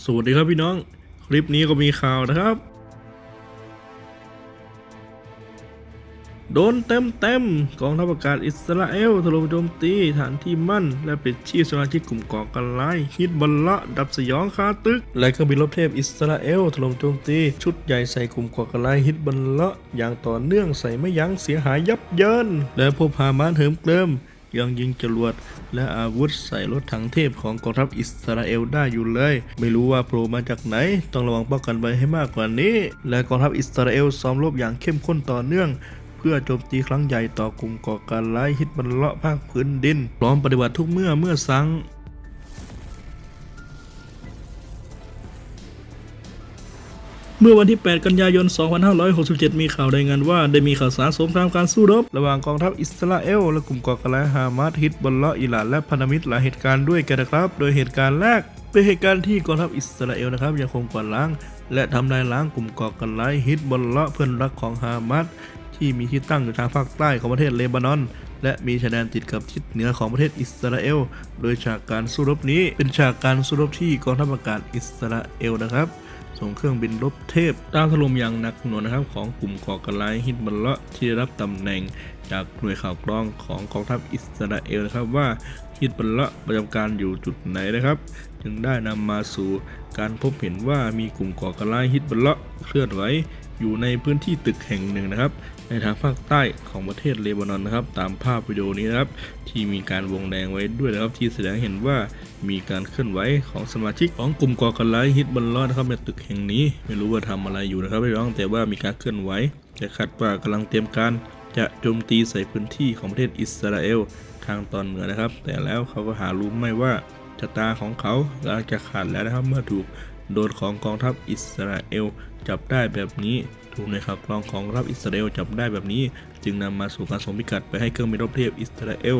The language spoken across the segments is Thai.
สวัสดีครับพี่น้อง คลิปนี้ก็มีข่าวนะครับ โดนเต็มเต็มกองทัพอากาศอิสราเอลถล่มโจมตีฐานที่มั่น และปิดชีพสมาชิกกลุ่มก่อการร้ายฮิตบอลละดับสยองคาตึก และเครื่องบินรบเทพอิสราเอลถล่มโจมตีชุดใหญ่ใส่กลุ่มก่อการร้ายฮิตบอลละอย่างต่อเนื่องใส่ไม่ยั้งเสียหายยับเยิน และพบฮามานเหิมเกลิม ยังยิงจรวด และอาวุธใส่รถถังเทพของกองทัพอิสราเอลได้อยู่เลย ไม่รู้ว่าโผล่มาจากไหน ต้องระวังป้องกันไว้ให้มากกว่านี้ และกองทัพอิสราเอลซ้อมรบอย่างเข้มข้นต่อเนื่องเพื่อโจมตีครั้งใหญ่ต่อกลุ่มก่อการร้ายฮิตบันเลาะภาคพื้นดิน พร้อมปฏิบัติทุกเมื่อเมื่อสัง เมื่อวันที่ 8 กันยายน 2567 มีข่าวรายงานว่าได้มีข่าวสารสงครามการสู้รบ ระหว่างกองทัพอิสราเอลและกลุ่มก่อการร้ายฮามาสฮิตบอลเลาะอิหร่านและพันธมิตรหลายเหตุการณ์ด้วยกันนะครับ โดยเหตุการณ์แรกเป็นเหตุการณ์ที่กองทัพอิสราเอลนะครับยังคงกวาดล้าง และทำลายล้างกลุ่มก่อการร้ายฮิตบอลเลาะเพื่อนรักของฮามาสที่มีที่ตั้งอยู่ทางภาคใต้ของประเทศเลบานอนและมีชายแดนติดกับทิศเหนือของประเทศอิสราเอล โดยฉากการสู้รบนี้เป็นฉากการสู้รบที่กองทัพอากาศอิสราเอลนะครับ ส่งเครื่องบินรบเทพตามถล่มอย่างหนักหน่วงนะครับของกลุ่มก่อการร้ายฮิตบัลเลาะที่ได้รับตำแหน่งจากหน่วยข่าวกรองของกองทัพอิสราเอลนะครับว่าฮิตบัลเลาะประจำการอยู่จุดไหนนะครับ จึงได้นำมาสู่การพบเห็นว่ามีกลุ่มก่อการร้ายฮิตบัลเลาะเคลื่อนไหว อยู่ในพื้นที่ตึกแห่งหนึ่งนะครับ ในทางภาคใต้ของประเทศเลบานอนนะครับ ตามภาพวิดีโอนี้นะครับ ที่มีการวงแดงไว้ด้วยนะครับ ที่แสดงเห็นว่ามีการเคลื่อนไหวของสมาชิกของกลุ่มก่อการร้ายฮิตบัลลอดนะครับในตึกแห่งนี้ ไม่รู้ว่าทำอะไรอยู่นะครับพี่น้องแต่ว่ามีการเคลื่อนไหวแต่คาดว่ากำลังเตรียมการจะโจมตีใส่พื้นที่ของประเทศอิสราเอลทางตอนเหนือนะครับ แต่แล้วเขาก็หารู้ไม่ว่าชะตาของเขากำลังจะขาดแล้วนะครับ เมื่อถูกโดนของกองทัพอิสราเอล จับได้แบบนี้ถูกในข่าวกรองของรับอิสราเอลจับได้แบบนี้ จึงนำมาสู่การส่งพิกัดไปให้เครื่องบินรบเทพอิสราเอล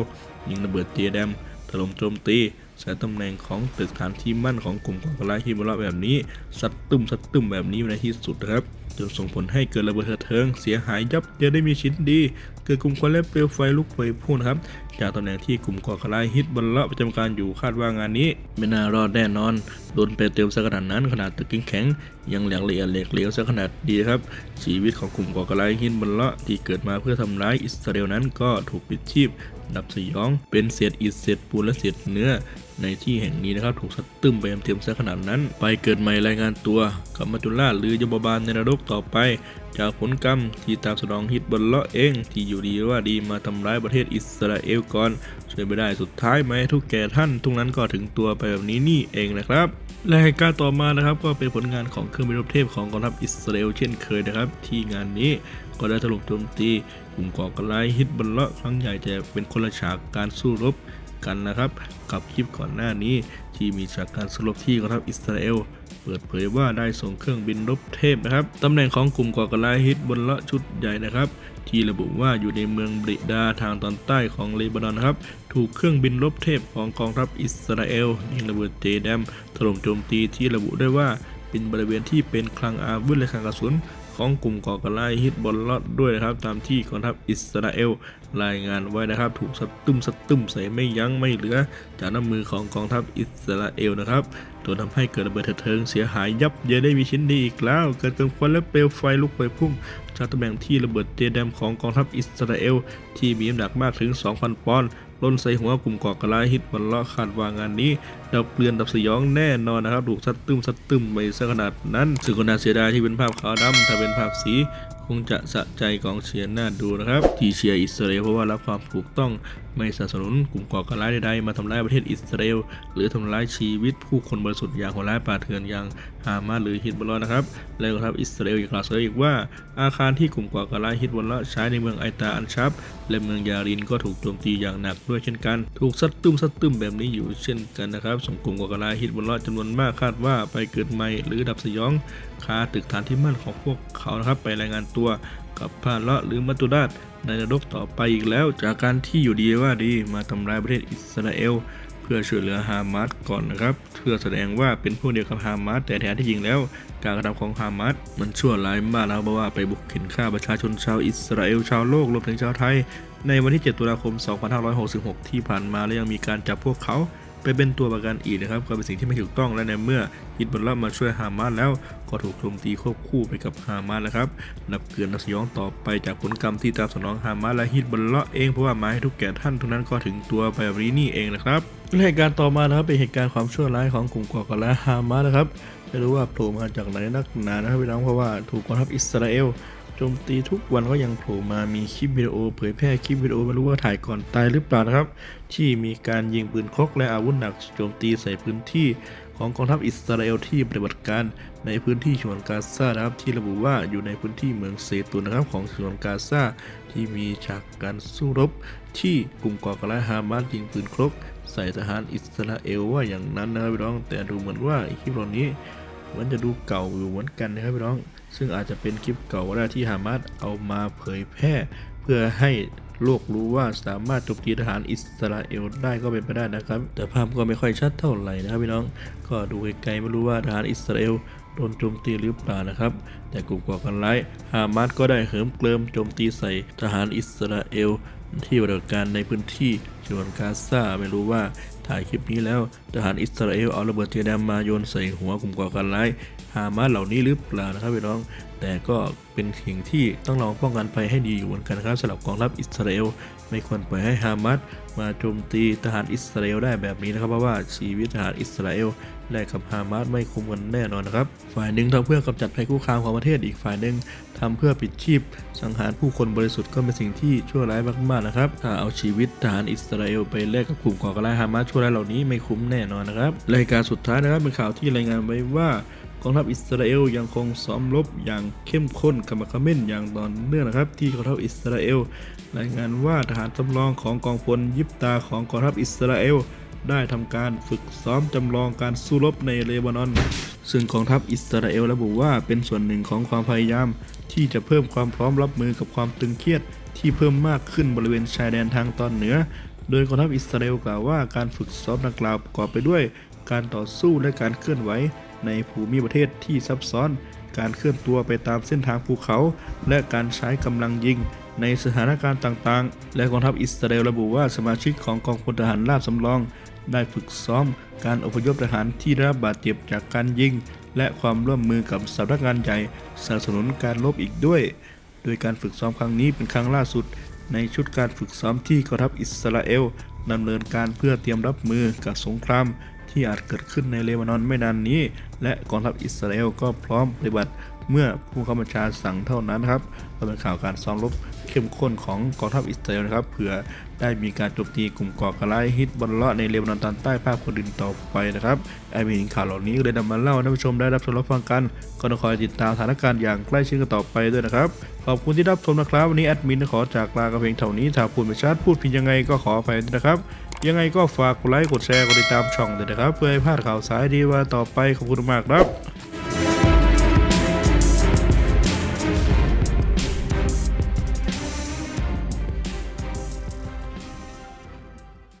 ยิงระเบิดเจแดมถล่มโจมตีใส่ตำแหน่งของตึกฐานที่มั่นของกลุ่มก่อการร้ายฮิมบอแบบนี้ สัดตุ่มสัดตุ่มแบบนี้ในที่สุดนะครับ จนส่งผลให้เกิดระเบิดเถิดเทิงเสียหายยับเยินได้มีชิ้นดี เกิดกลุ่มควันและเปลวไฟลุกไปพุ่งนครับ จากตำแหน่งที่กลุ่มก่อการร้ายฮิตบอลละประจำการอยู่คาดว่างานนี้ ไม่น่ารอดแน่นอนโดนเปเต็มซะขนาดนั้นขนาดตึกแข็งยังแหลกละเอียดเหล็กเหลวซะขนาดดีครับ ชีวิตของกลุ่มก่อการร้ายฮิตบอลละที่เกิดมาเพื่อทำร้ายอิสราเอลนั้นก็ถูกปิดชีพดับสยอง เป็นเศษอิฐเศษปูนและเศษเนื้อในที่แห่งนี้นะครับถูกสัดตึมไปเต็มๆซะขนาดนั้น ไปเกิดใหม่รายงานตัวกับมัจจุราชหรือยมบาลในนรกต่อไป จากผลกรรมที่ตามสนองฮิตบอลเลาะเอง ที่อยู่ดีว่าดีมาทำร้ายประเทศอิสราเอลก่อนช่วยไม่ได้สุดท้ายไหมทุกแก่ท่านทุกนั้นก็ถึงตัวไปแบบนี้นี่เองนะครับและเหตุการณ์ต่อมานะครับก็เป็นผลงานของเครื่องบินรบเทพของกองทัพอิสราเอลเช่นเคยนะครับ ที่งานนี้ก็ได้ถล่มโจมตีกลุ่มก่อการร้ายฮิตบอลเลาะครั้งใหญ่จะเป็นคนละฉากการสู้รบ กันนะครับ กับคลิปก่อนหน้านี้ที่มีจากการสรุปที่กองทัพอิสราเอลเปิดเผยว่าได้ส่งเครื่องบินรบเทพนะครับตำแหน่งของกลุ่มก่อการร้ายฮิตบนละชุดใหญ่นะครับ ที่ระบุว่าอยู่ในเมืองบริดาทางตอนใต้ของเลบานอนครับ ถูกเครื่องบินรบเทพของกองทัพอิสราเอลยิงระเบิดเจแดมถล่มโจมตีที่ระบุได้ว่าเป็นบริเวณที่เป็นคลังอาวุธและคลังกระสุน ของกลุ่มก่อการร้ายฮิตบอลลอดด้วยนะครับ ตามที่กองทัพอิสราเอลรายงานไว้นะครับ ถูกสตึมสตึมใส่ไม่ยั้งไม่เหลือ จากน้ำมือของกองทัพอิสราเอลนะครับจนทำให้เกิดระเบิดเถิงเสียหายยับเยินได้มีชิ้นดีอีกแล้ว เกิดกลุ่มควันและเปลวไฟลุกไปพุ่งจากตำแหน่งที่ระเบิดเจแดมของกองทัพอิสราเอลที่มีน้ำหนักมากถึง 2,000 ปอนด์ล่นใส่หัวกลุ่มก่อการร้ายฮิตบัลเลาะคาดว่างานนี้ดับเปลือนดับสยองแน่นอนนะครับถูกซัดตึมซัดตึมไปซะขนาดนั้นสึงก็น่าเสียดายที่เป็นภาพขาวดำถ้าเป็นภาพสีคงจะสะใจกองเชียร์น่าดูนะครับ ที่เชียร์อิสราเอลเพราะว่ารับความถูกต้อง ไม่สนับสนุนกลุ่มก่อการร้ายใดๆ มาทำร้ายประเทศอิสราเอล หรือทำร้ายชีวิตผู้คนบริสุทธิ์อย่างโหดร้ายป่าเถื่อนอย่างฮามาสหรือฮิตบอลนะครับและกองทัพอิสราเอลยังกล่าวเสริมอีกว่า อาคารที่กลุ่มก่อการร้ายฮิตบอลใช้ในเมืองไอตาอันชับ และเมืองยารินก็ถูกโจมตีอย่างหนักด้วยเช่นกัน ถูกซัดตึมซัดตึมแบบนี้อยู่เช่นกันนะครับส่งกลุ่มก่อการร้ายฮิตบอลจำนวนมากคาดว่าไปเกิดใหม่หรือดับสยองคาตึกฐานที่มั่นของพวกเขานะครับไปรายงานตัวกับพาละหรือมัตตุราช ในนรกต่อไปอีกแล้วจากการที่อยู่ดีว่าดีมาทำร้ายประเทศอิสราเอล เพื่อช่วยเหลือฮามาสก่อนนะครับ เพื่อแสดงว่าเป็นพวกเดียวกับฮามาสแต่แท้ที่จริงแล้ว การกระทำของฮามาสมันชั่วร้ายมากนะครับเพราะว่าไปบุกเข็นฆ่าประชาชนชาวอิสราเอลชาวโลกรวมถึงชาวไทย ในวันที่ 7 ตุลาคม 2566 ที่ผ่านมาและยังมีการจับพวกเขา ไปเป็นตัวประกันอีกนะครับก็เป็นสิ่งที่ไม่ถูกต้องและในเมื่อฮิตบอลล่ามาช่วยฮามาสแล้วก็ถูกโจมตีควบคู่ไปกับฮามาสแล้วครับนับเกลือนนับสยองต่อไปจากผลกรรมที่ตามสนองฮามาสและฮิตบอลล่าเองเพราะว่าหมายให้ทุกแก่ท่านทุกนั้นก็ถึงตัวไปแบบนี้นี่เองนะครับเหตุการณ์ต่อมานะครับเป็นเหตุการณ์ความชั่วร้ายของกลุ่มก่อการร้ายฮามาสนะครับไม่รู้ว่าโผล่มาจากไหนนักหนานะครับพี่น้องเพราะว่าถูกกองทัพอิสราเอล โจมตีทุกวันก็ยังโผล่มามีคลิปวิดีโอเผยแพร่คลิปวิดีโอไม่รู้ว่าถ่ายก่อนตายหรือเปล่านะครับ ที่มีการยิงปืนคกและอาวุธหนักโจมตีใส่พื้นที่ของกองทัพอิสราเอลที่ปฏิบัติการในพื้นที่ฉนวนกาซานะครับที่ระบุว่าอยู่ในพื้นที่เมืองเซตุนนะครับของฉนวนกาซาที่มีฉากการสู้รบ ที่กลุ่มก่อการร้ายฮามาสยิงปืนคกใส่ทหารอิสราเอลว่าอย่างนั้นนะครับพี่น้องแต่ดูเหมือนว่าคลิปเหล่านี้ เหมือนจะดูเก่าอยู่เหมือนกันนะครับพี่น้อง ซึ่งอาจจะเป็นคลิปเก่าก็ได้ที่ฮามาสเอามาเผยแพร่ เพื่อให้โลกรู้ว่าสามารถโจมตีทหารอิสราเอลได้ก็เป็นไปได้นะครับ แต่ภาพก็ไม่ค่อยชัดเท่าไหร่นะครับพี่น้อง ก็ดูไกลๆไม่รู้ว่าทหารอิสราเอลโดนโจมตีหรือเปล่านะครับ แต่กลุ่มก่อการร้ายฮามาสก็ได้เหิมเกลิมโจมตีใส่ทหารอิสราเอล ที่ปฏิบัติการในพื้นที่ฉนวนกาซาไม่รู้ว่าถ่ายคลิปนี้แล้วทหารอิสราเอลเอาระเบิดเทียดำมาโยนใส่หัวกลุ่มก่อการร้ายฮามาสเหล่านี้หรือเปล่านะครับพี่น้อง แต่ก็เป็นสิ่งที่ต้องลองป้องกันภัยให้ดีอยู่เหมือนกันครับสำหรับกองทัพอิสราเอลไม่ควรปล่อยให้ฮามาสมาโจมตีทหารอิสราเอลได้แบบนี้นะครับเพราะว่าชีวิตทหารอิสราเอลและกับฮามาสไม่คุ้มกันแน่นอนนะครับ ฝ่ายหนึ่งทำเพื่อกำจัดภัยคุกคามของประเทศอีกฝ่ายหนึ่งทำเพื่อปิดชีพ สังหารผู้คนบริสุทธิ์ก็เป็นสิ่งที่ชั่วร้ายมากๆนะครับถ้าเอาชีวิตทหารอิสราเอลไปแลกกับกลุ่มก่อการร้ายฮามาสชั่วร้ายเหล่านี้ไม่คุ้มแน่นอนนะครับรายการสุดท้ายนะครับเป็นข่าวที่รายงานไว้ว่ากองทัพอิสราเอลยังคงซ้อมรบอย่างเข้มข้นขมักเขม้นอย่างต่อเนื่องนะครับ ที่กองทัพอิสราเอล รายงานว่าทหารจำลองของกองพลยิบตาของกองทัพอิสราเอล ได้ทำการฝึกซ้อมจำลองการสู้รบในเลบานอน ซึ่งกองทัพอิสราเอลระบุว่าเป็นส่วนหนึ่งของความพยายาม ที่จะเพิ่มความพร้อมรับมือกับความตึงเครียด ที่เพิ่มมากขึ้นบริเวณชายแดนทางตอนเหนือ โดยกองทัพอิสราเอลกล่าวว่าการฝึกซ้อมดังกล่าวประกอบไปด้วย การต่อสู้และการเคลื่อนไหวในภูมิประเทศที่ซับซ้อน การเคลื่อนตัวไปตามเส้นทางภูเขา และการใช้กำลังยิงในสถานการณ์ต่างๆ และกองทัพอิสราเอลระบุว่าสมาชิกของกองพลทหารราบสำรอง ได้ฝึกซ้อม การอพยพทหารที่ได้รับบาดเจ็บจากการยิง และความร่วมมือกับสำนักงานใหญ่สนับสนุนการลบอีกด้วย โดยการฝึกซ้อมครั้งนี้เป็นครั้งล่าสุด ในชุดการฝึกซ้อมที่กองทัพอิสราเอลดำเนินการเพื่อเตรียมรับมือกับสงคราม ที่อาจเกิดขึ้นในเลบานอนไม่นานนี้ และกองทัพอิสราเอลก็พร้อมปฏิบัติเมื่อผู้ข้าบัญชาสั่งเท่านั้นครับก็เป็นข่าวการซ้อมรบเข้มข้นของกองทัพอิสราเอลนะครับเผื่อได้มีการโจมตีกลุ่มก่อการร้ายฮิตบอลเลาะในเลบานอนตอนใต้ภาคพื้นดินต่อไปนะครับไอมีเห็นข่าวเหล่านี้เลยนำมาเล่าให้ท่านผู้ชมได้รับชมรับฟังกันก็ต้องคอยติดตามสถานการณ์อย่างใกล้ชิดกันต่อไปด้วยนะครับขอบคุณที่รับชมนะครับ วันนี้แอดมินขอจากลากับเพงเท่านี้ถ้าพูดไม่ชัดพูดผิดยังไงก็ขออภัยนะครับ ยังไงก็ฝากกดไลค์กดแชร์กดติดตามช่องด้วยนะครับ เพื่อให้พลาดข่าวสารดีว่าต่อไปขอบคุณมากครับ